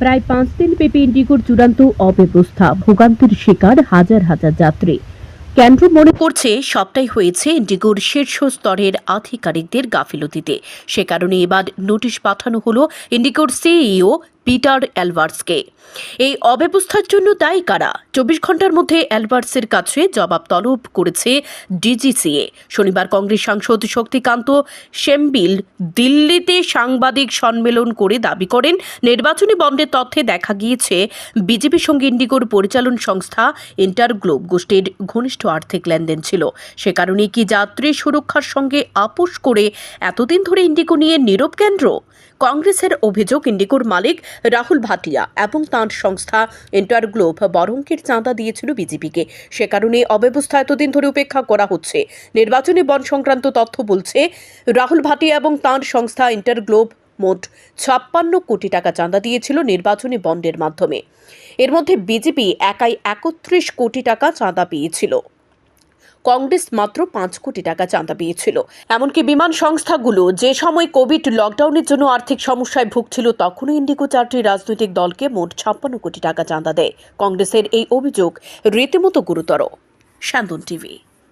প্রায় পাঁচ দিন ব্যাপী ইন্ডিগোর চূড়ান্ত অব্যবস্থা, ভোগান্তির শিকার হাজার হাজার যাত্রী। কেন্দ্র মনে করছে সবটাই হয়েছে ইন্ডিগোর শীর্ষ স্তরের আধিকারিকদের গাফিলতিতে। সে কারণে এবার নোটিশ পাঠানো হলো ইন্ডিগোর সিইও পিটার অ্যালভার্সকে। এই অব্যবস্থার জন্য দায়ী কারা? চব্বিশ ঘণ্টার মধ্যে অ্যালভার্সের কাছে জবাব তলব করেছে ডিজিসিএ। শনিবার কংগ্রেস সাংসদ শক্তিকান্ত শেমবিল দিল্লিতে সাংবাদিক সম্মেলন করে দাবি করেন, নির্বাচনী বন্ডের তথ্যে দেখা গিয়েছে বিজেপির সঙ্গে ইন্ডিগোর পরিচালন সংস্থা ইন্টারগ্লোব গোষ্ঠীর ঘনিষ্ঠ আর্থিক লেনদেন ছিল। সে কারণে কি যাত্রী সুরক্ষার সঙ্গে আপোষ করে এতদিন ধরে ইন্ডিগো নিয়ে নীরব কেন্দ্র? কংগ্রেসের অভিযোগ, ইন্ডিগোর মালিক রাহুল ভাটিয়া এবং তাঁর সংস্থা ইন্টারগ্লোব বরঙ্কের চাঁদা দিয়েছিল বিজেপিকে। সে কারণে অব্যবস্থা এতদিন ধরে উপেক্ষা করা হচ্ছে। নির্বাচনী বন সংক্রান্ত তথ্য বলছে, রাহুল ভাটিয়া এবং তাঁর সংস্থা ইন্টারগ্লোব মোট ছাপ্পান্ন কোটি টাকা চাঁদা দিয়েছিল নির্বাচনী বন্ডের মাধ্যমে। এর মধ্যে বিজেপি একাই একত্রিশ কোটি টাকা চাঁদা পেয়েছিল। কংগ্রেস মাত্র পাঁচ কোটি টাকা চাঁদা পেয়েছিল। এমনকি বিমান সংস্থাগুলো যে সময় কোভিড লকডাউনের জন্য আর্থিক সমস্যায় ভুগছিল, তখনও ইন্ডিগো চারটি রাজনৈতিক দলকে মোট ছাপ্পান্ন কোটি টাকা চাঁদা দেয়। কংগ্রেসের এই অভিযোগ রীতিমতো গুরুতর। শান্তন টিভি